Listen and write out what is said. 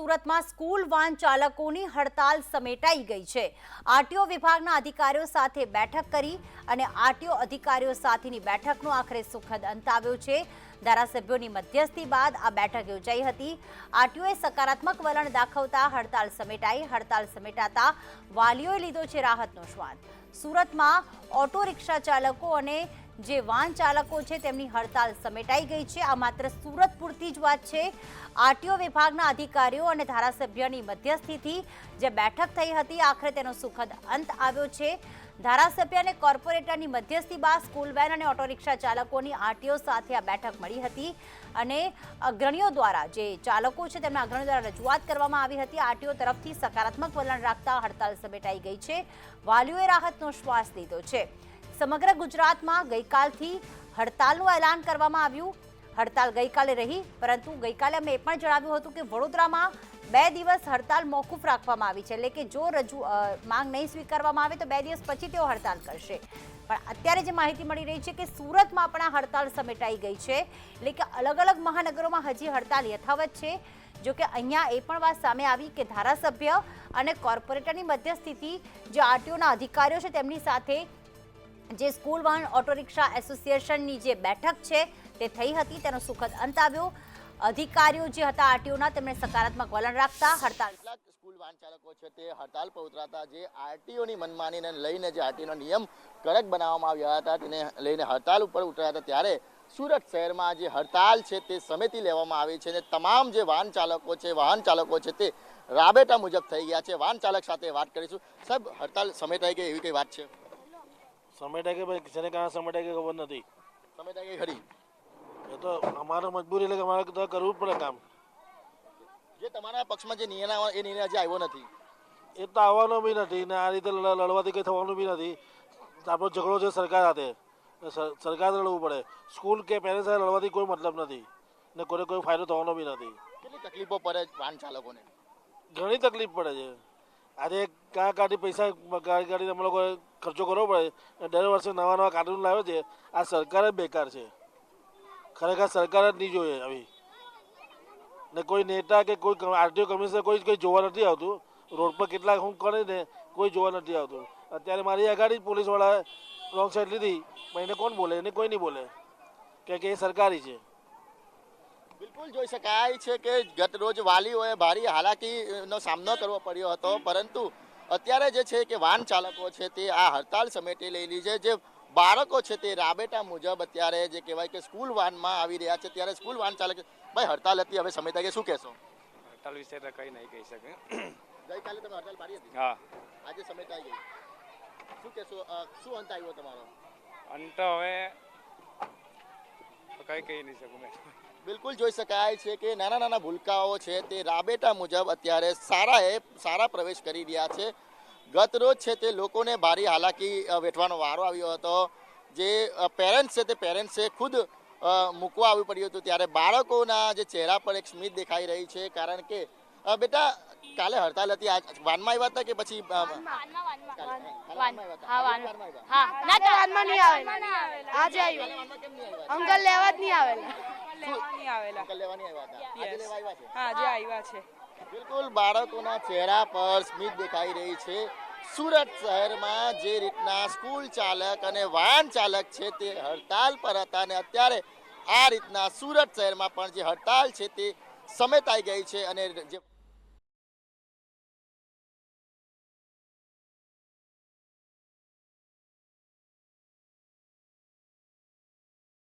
સુરતમાં school van ચાલકોની હડતાલ સમેટાઈ ગઈ છે. આરટીઓ વિભાગના અધિકારીઓ સાથે બેઠક કરી અને આરટીઓ અધિકારીઓ સાથેની બેઠકનો આખરે સુખદ અંત આવ્યો છે. ધારાસભ્યોની મધ્યસ્થી બાદ આ બેઠક યોજાઈ હતી. આરટીઓએ સકારાત્મક વલણ દાખવતા હડતાલ સમેટાઈ, હડતાલ સમેટાતા વાલીઓએ લીધો છે રાહતનો શ્વાસ સુરતમાં ઓટો રિક્ષા ચાલકો અને જે વાહન ચાલકો છે, તેમની હડતાલ સમેટાઈ ગઈ છે. આ માત્ર સુરત પૂરતી જ વાત છે. આરટીઓ વિભાગના અધિકારીઓ અને ધારાસભ્યની મધ્યસ્થીથી જે બેઠક થઈ હતી, આખરે તેનો સુખદ અંત આવ્યો છે. ધારાસભ્ય અને કોર્પોરેટરની મધ્યસ્થી બાદ સ્કૂલ વેન અને ઓટો રિક્ષા ચાલકોની આરટીઓ સાથે આ બેઠક મળી હતી અને અગ્રણીઓ દ્વારા જે ચાલકો છે, તેમના અગ્રણીઓ દ્વારા રજૂઆત કરવામાં આવી હતી. આરટીઓ તરફથી સકારાત્મક વલણ રાખતા હડતાલ સમેટાઈ ગઈ છે. વાલીઓએ રાહતનો શ્વાસ લીધો છે. સમગ્ર ગુજરાતમાં ગઈકાલથી હડતાલનું એલાન કરવામાં આવ્યું. હડતાલ ગઈકાલે રહી, પરંતુ ગઈકાલે અમે એ પણ જણાવ્યું હતું કે વડોદરામાં બે દિવસ હડતાલ મોકૂફ રાખવામાં આવી છે. એટલે કે જો રજૂ માંગ નહીં સ્વીકારવામાં આવે તો બે દિવસ પછી તેઓ હડતાલ કરશે. પણ અત્યારે જે માહિતી મળી રહી છે કે સુરતમાં પણ આ હડતાલ સમેટાઈ ગઈ છે. એટલે કે અલગ અલગ મહાનગરોમાં હજી હડતાલ યથાવત છે. જો કે અહીંયા એ પણ વાત સામે આવી કે ધારાસભ્ય અને કોર્પોરેટરની મધ્યસ્થિતિ જે આરટીઓના અધિકારીઓ છે તેમની સાથે જે સ્કૂલ વાહન ઓટો રિક્ષા એસોસિએશનની જે બેઠક છે તે થઈ હતી, તેનો સુખદ અંત આવ્યો. અધિકારીઓ જે હતા, આરટીઓના, તેમણે સકારાત્મક વલણ રાખતા હડતાલ સ્કૂલ વાહન ચાલકો છે તે હડતાલ પર ઉતરાતા જે આરટીઓની મનમાનીને લઈને જે આરટીઓનો નિયમ કડક બનાવવામાં આવ્યા હતા, તેને લઈને હડતાલ ઉપર ઉતર્યા ત્યારે સુરત શહેરમાં જે હડતાલ છે તે સમેટી લેવામાં આવી છે અને તમામ જે વાહન ચાલકો છે, વાહન ચાલકો છે તે રાબેટા મુજબ થઈ ગયા છે. વાહન ચાલક સાથે વાત કરીશું. સાહેબ, હડતાલ સમેટાઈ ગઈ, એવી કઈ વાત છે? સમેટાય કે ભાઈ જેને કારણે સમેટા કે ખબર નથી. સમેટા કે ખરી એ તો અમારે મજબૂરી એટલે કે અમારે તો કરવું પડે કામ. જે તમારા પક્ષમાં જે નિર્ણય આવે એ નિર્ણય હજી આવ્યો નથી. એ તો આવવાનો બી નથી ને આ રીતે લડવાથી કંઈ થવાનું બી નથી. આપણો ઝઘડો છે સરકાર સાથે. સરકાર લડવું પડે. સ્કૂલ કે પેરેન્ટ્સ સાથે લડવાથી કોઈ મતલબ નથી. ને કોઈને કોઈ ફાયદો થવાનો બી નથી. કેટલી તકલીફો પડે વાહન ચાલકોને? ઘણી તકલીફ પડે છે. આજે કાં કાઢી પૈસા ગાડી ગાડીને અમે લોકોએ ખર્ચો કરવો પડે? દર વર્ષે નવા નવા કાર્ટૂન લાવે છે. આ સરકાર જ બેકાર છે. ખરેખર સરકાર જ નહીં જોઈએ આવી. ને કોઈ નેતા કે કોઈ આરટીઓ કમિશનર કોઈ કોઈ જોવા નથી આવતું. રોડ પર કેટલા હું કરે ને કોઈ જોવા નથી આવતું. અત્યારે મારી આગળ જ પોલીસવાળાએ રોંગ સાઈડ લીધી. પણ એને કોણ બોલે? એને કોઈ નહીં બોલે. કે એ સરકારી છે. બિલકુલ જોઈ શકાય છે કે ગત રોજ વાલીઓએ ભારે હાલાકીનો સામનો કરવો પડ્યો હતો. પરંતુ અત્યારે જે છે કે વાહન ચાલકો છે તે આ હડતાલ સમેટી લઈ છે. જે બાળકો છે તે રાબેટા મુજબ અત્યારે જે કહેવાય કે સ્કૂલ વાનમાં આવી રહ્યા છે. ત્યારે સ્કૂલ વાહન ચાલક ભાઈ હડતાલ હતી હવે સમેતા કે શું કહેશો? હડતાલ વિશે તો કંઈ નહીં કહી શકે. ગઈકાલે તમે હડતાલ પાડી હતી? હા. આજે સમેટાઈ ગઈ શું કહેશો શું અંત આવ્યો તમારો? અંત હવે કંઈ કહી નહીં શકું બિલકુલ જોઈ શકાય છે કે નાના નાના ભૂલકાઓ છે તે રાબેટા મુજબ અત્યારે સારા એ સારા પ્રવેશ કરી રહ્યા છે. ગત રોજ છે તે લોકોને ભારે હાલાકી વેઠવાનો વારો આવ્યો હતો. જે પેરેન્ટ્સ છે તે પેરેન્ટ્સે ખુદ મૂકવા આવવું પડ્યું હતું. ત્યારે બાળકોના જે ચહેરા પર એક સ્મિત દેખાઈ રહી છે. કારણ કે બેટા કાલે હડતાલ હતી. વાનમાં આવ્યા હતા કે પછી? આજે? અંકલ લેવા જ નહીં આવેલા. લેવાની આવેલા. અંકલ લેવાની આવ્યા હતા. આજે આવ્યા છે? હા જે આવ્યા છે. બિલકુલ બાળકોના ચહેરા પર સ્મિત દેખાઈ રહી છે. સુરત શહેરમાં જે રીતના સ્કૂલ ચાલક અને વાહન ચાલક છે તે હડતાલ પર હતા અને અત્યારે આ રીતના સુરત શહેરમાં પણ જે હડતાલ છે તે સમેતાઈ ગઈ છે અને જે